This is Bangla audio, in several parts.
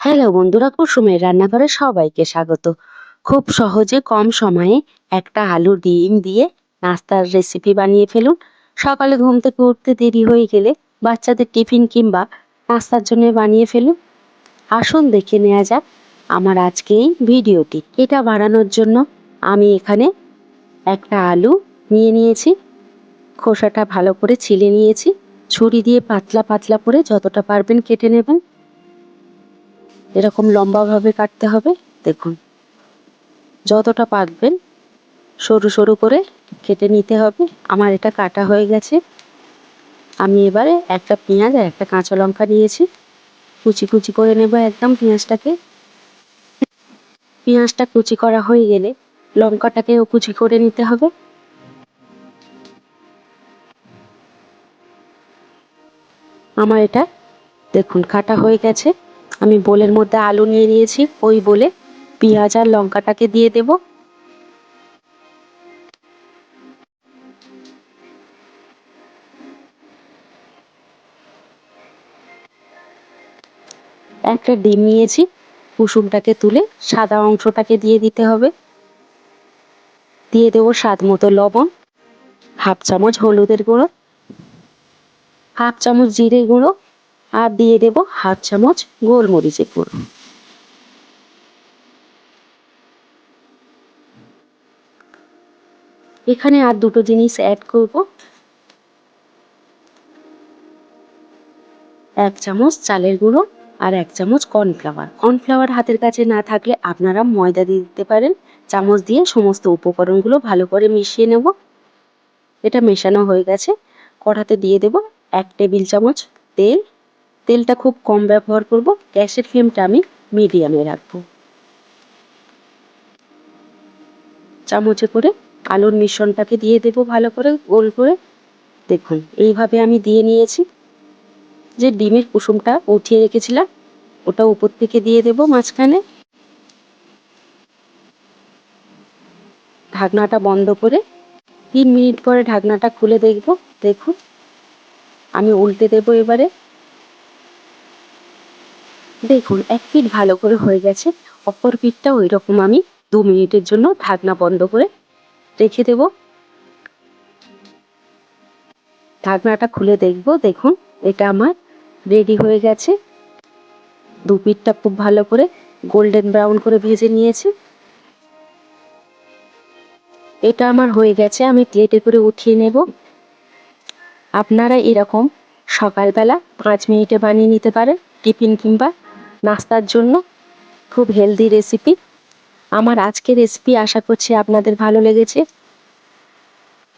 হ্যালো বন্ধুরা, কুসুমের রান্নাঘরে সবাইকে স্বাগত। খুব সহজে কম সময়ে একটা আলু ডিম দিয়ে নাস্তার রেসিপি বানিয়ে ফেলুন। সকালে ঘুম থেকে উঠতে দেরি হয়ে গেলে বাচ্চাদের টিফিন কিংবা নাস্তার জন্য বানিয়ে ফেলুন। আসুন দেখে নেওয়া যাক আমার আজকে এই ভিডিওটি। এটা বানানোর জন্য আমি এখানে একটা আলু নিয়ে নিয়েছি। খোসাটা ভালো করে ছিলে নিয়েছি। ছুরি দিয়ে পাতলা পাতলা করে যতটা পারবেন কেটে নেবেন। এরকম লম্বাভাবে কাটতে হবে, দেখুন। যতটা পারবেন সরু সরু করে কেটে নিতে হবে। আমার এটা কাটা হয়ে গেছে। আমি এবারে একটা পেঁয়াজ আর একটা কাঁচা লঙ্কা নিয়েছি। কুচি কুচি করে নেব একদম পেঁয়াজটাকে। পেঁয়াজটা কুচি করা হয়ে গেলে লঙ্কাটাকেও কুচি করে নিতে হবে। আমার এটা, দেখুন, কাটা হয়ে গেছে। আমি বোলের মধ্যে আলু নিয়ে নিয়েছি, ওই বলে পেঁয়াজ আর লঙ্কাটাকে দিয়ে দেব। একটা ডিম নিয়েছি, কুসুমটাকে তুলে সাদা অংশটাকে দিয়ে দিতে হবে। দিয়ে দেবো স্বাদ মতো লবণ, হাফ চামচ হলুদের গুঁড়ো, হাফ চামচ জিরে গুঁড়ো আর দিয়ে দেব হাফ চামচ গোলমরিচের গুঁড়ো এখানে আর দুটো জিনিস অ্যাড করব। এক চামচ চালের গুঁড়ো আর এক চামচ কর্নফ্লাওয়ার কর্নফ্লাওয়ার হাতের কাছে না থাকলে আপনারা ময়দা দিয়ে দিতে পারেন। চামচ দিয়ে সমস্ত উপকরণগুলো ভালো করে মিশিয়ে নেব। এটা মেশানো হয়ে গেছে। কড়াতে দিয়ে দেব এক টেবিল চামচ তেল। তেলটা খুব কম ব্যবহার করব। গ্যাসের ফ্লেমটা আমি মিডিয়ামে রাখব। চামচে করে আলুর মিশ্রণটাকে দিয়ে দেব ভালো করে, গোল করে। দেখুন, এইভাবে আমি দিয়ে নিয়েছি। যে ডিমের কুসুমটা উঠিয়ে রেখেছিলাম, ওটা উপর থেকে দিয়ে দেব মাঝখানে। ঢাকনাটা বন্ধ করে তিন মিনিট পরে ঢাকনাটা খুলে দেখব। দেখুন, আমি উল্টে দেব এবারে। দেখুন, এক পিঠ ভালো করে হয়ে গেছে। অপর পিঠটা ওই রকম আমি দু মিনিটের জন্য ঢাকনা বন্ধ করে রেখে দেব। ঢাকনাটা খুলে দেখব, দেখুন, এটা আমার রেডি হয়ে গেছে। দু পিঠটা খুব ভালো করে গোল্ডেন ব্রাউন করে ভেজে নিয়েছি। এটা আমার হয়ে গেছে, আমি প্লেটে করে উঠিয়ে নেব। আপনারা এরকম সকালবেলা পাঁচ মিনিটে বানিয়ে নিতে পারেন, টিফিন কিংবা নাস্তার জন্য। খুব হেলদি রেসিপি আমার আজকের রেসিপি আশা করছি আপনাদের ভালো লেগেছে।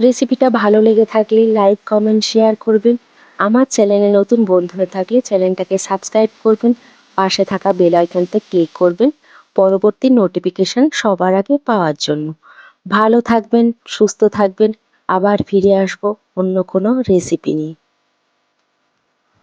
রেসিপিটা ভালো লেগে থাকলে লাইক কমেন্ট শেয়ার করবেন। আমার চ্যানেলে নতুন বন্ধু হয়ে থাকলে চ্যানেলটাকে সাবস্ক্রাইব করবেন। পাশে থাকা বেল আইকনতে ক্লিক করবেন। পরবর্তী নোটিফিকেশন সবার আগে পাওয়ার জন্য। ভালো থাকবেন, সুস্থ থাকবেন। আবার ফিরে আসব অন্য কোনো রেসিপি নিয়ে।